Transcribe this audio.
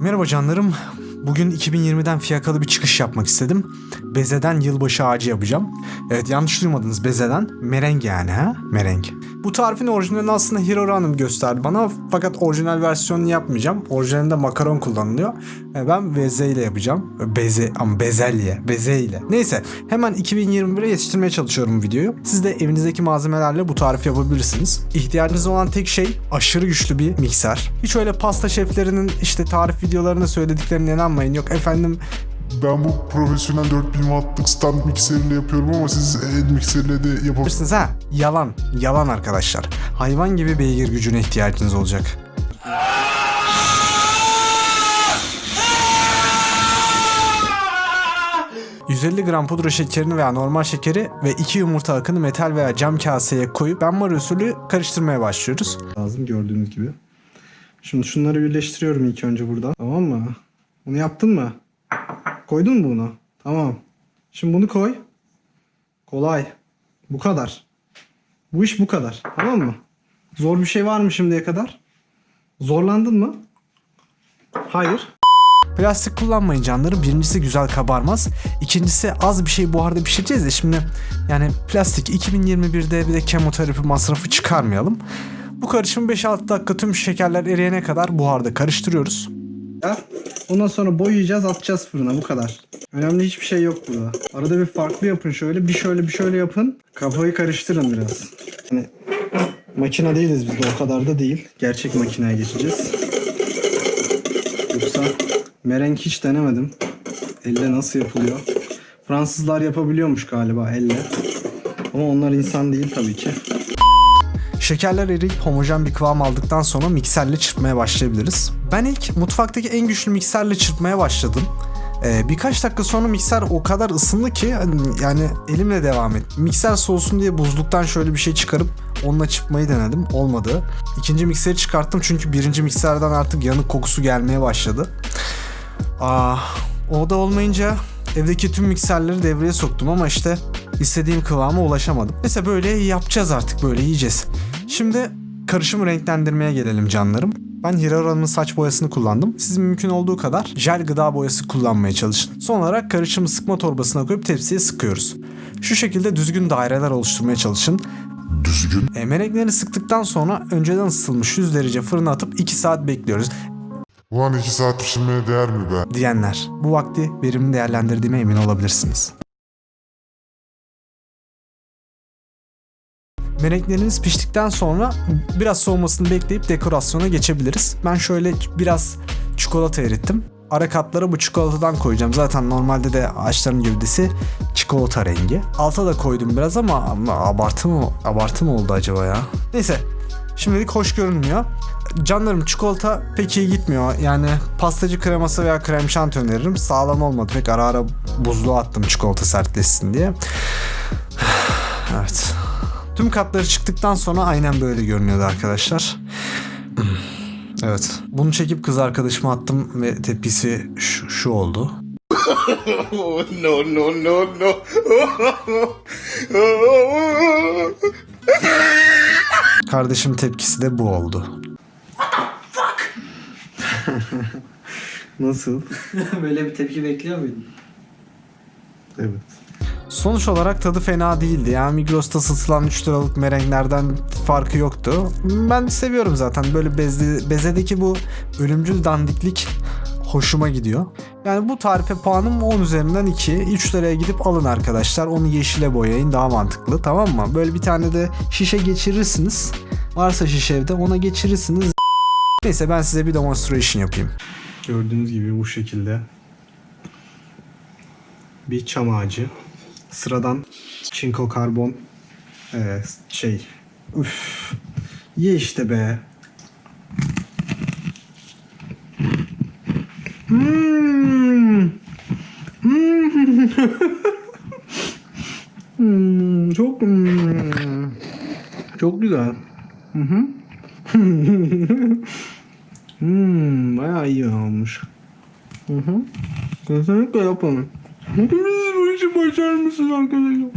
Merhaba canlarım. Bugün 2020'den fiyakalı bir çıkış yapmak istedim. Beze'den yılbaşı ağacı yapacağım. Evet yanlış duymadınız Beze'den. Mereng yani ha? Mereng. Bu tarifin orijinalini aslında Hirori Hanım gösterdi bana. Fakat orijinal versiyonunu yapmayacağım. Orijinalinde makaron kullanılıyor. E, Ben beze ile yapacağım. Beze ama bezelye. Beze ile. Neyse hemen 2021'e yetiştirmeye çalışıyorum videoyu. Siz de evinizdeki malzemelerle bu tarifi yapabilirsiniz. İhtiyacınız olan tek şey aşırı güçlü bir mikser. Hiç öyle pasta şeflerinin işte tarif videolarında söylediklerine inanmayın. Yok efendim Ben bu profesyonel 4000 wattlık stand mikseriyle yapıyorum ama siz el mikseriyle de yapabilirsiniz. Bilirsiniz ha yalan yalan arkadaşlar hayvan gibi beygir gücüne ihtiyacınız olacak. ...150 gram pudra şekerini veya normal şekeri ve 2 yumurta akını metal veya cam kaseye koyup benmari usulü karıştırmaya başlıyoruz. Lazım gördüğünüz gibi. Şimdi şunları birleştiriyorum ilk önce burada. Tamam mı? Bunu yaptın mı? Koydun mu bunu? Tamam. Şimdi bunu koy. Kolay. Bu kadar. Bu iş bu kadar. Tamam mı? Zor bir şey var mı şimdiye kadar? Zorlandın mı? Hayır. Plastik kullanmayın canlarım. Birincisi güzel kabarmaz. İkincisi az bir şey buharda pişireceğiz de şimdi yani plastik 2021'de bir de kemoterapi masrafı çıkarmayalım. Bu karışımı 5-6 dakika tüm şekerler eriyene kadar buharda karıştırıyoruz. Ondan sonra boyayacağız atacağız fırına bu kadar. Önemli hiçbir şey yok burada. Arada bir farklı yapın şöyle bir şöyle bir şöyle yapın. Kafayı karıştırın biraz. Hani makine değiliz biz de o kadar da değil. Gerçek makineye geçeceğiz. Yoksa merenk hiç denemedim. Elle nasıl yapılıyor? Fransızlar yapabiliyormuş galiba elle. Ama onlar insan değil tabii ki. Şekerler eriyip homojen bir kıvam aldıktan sonra mikserle çırpmaya başlayabiliriz. Ben ilk mutfaktaki en güçlü mikserle çırpmaya başladım. Ee, birkaç dakika sonra mikser o kadar ısındı ki hani yani elimle devam et. Mikser soğusun diye buzluktan şöyle bir şey çıkarıp onunla çırpmayı denedim. Olmadı. İkinci mikseri çıkarttım çünkü birinci mikserden artık yanık kokusu gelmeye başladı. Aa, o da olmayınca evdeki tüm mikserleri devreye soktum ama işte istediğim kıvama ulaşamadım. Neyse böyle yapacağız artık böyle yiyeceğiz. Şimdi karışımı renklendirmeye gelelim canlarım. Ben Hirara'nın saç boyasını kullandım. Siz mümkün olduğu kadar jel gıda boyası kullanmaya çalışın. Son olarak karışımı sıkma torbasına koyup tepsiye sıkıyoruz. Şu şekilde düzgün daireler oluşturmaya çalışın. Düzgün. E, meneklerini sıktıktan sonra önceden ısıtılmış 100 derece fırına atıp 2 saat bekliyoruz Ulan 2 saat pişirmeye değer mi be? diyenler. Bu vakti verimli değerlendirdiğime emin olabilirsiniz. Menekleriniz piştikten sonra biraz soğumasını bekleyip dekorasyona geçebiliriz. Ben şöyle biraz çikolata erittim. Ara katlara bu çikolatadan koyacağım. Zaten normalde de ağaçların gövdesi çikolata rengi. Alta da koydum biraz ama, ama abartı mı, abartı mı oldu acaba ya? Neyse Şimdilik hoş görünmüyor. Canlarım çikolata pek iyi gitmiyor. Yani pastacı kreması veya krem şanti öneririm. Sağlam olmadı. Pek ara ara buzluğa attım çikolata sertleşsin diye. Tüm katları çıktıktan sonra aynen böyle görünüyordu arkadaşlar. Evet. Bunu çekip kız arkadaşıma attım ve tepkisi şu, şu oldu. No, no, no, no. Kardeşim tepkisi de bu oldu. Nasıl? Böyle bir tepki bekliyor muydun? Evet. Sonuç olarak tadı fena değildi. Yani Migros'ta satılan 3 liralık merenglerden farkı yoktu. Ben seviyorum zaten. Böyle bezde, bezedeki bu ölümcül dandiklik hoşuma gidiyor. Yani bu tarife puanım 10 üzerinden 2. 3 liraya gidip alın arkadaşlar. Onu yeşile boyayın daha mantıklı tamam mı? Böyle bir tane de şişe geçirirsiniz. Varsa şişe evde ona geçirirsiniz. Neyse ben size bir demonstration yapayım. Gördüğünüz gibi bu şekilde bir çam ağacı. Sıradan çinko karbon ee, şey. Üf. Ye işte be. Hmm. Hmm. Hmm, Çok hmm. Çok güzel. Hı hı. hmm, bayağı iyi olmuş. Hı hı. Kesinlikle yapın. İşi başarmışsın arkadaşlar.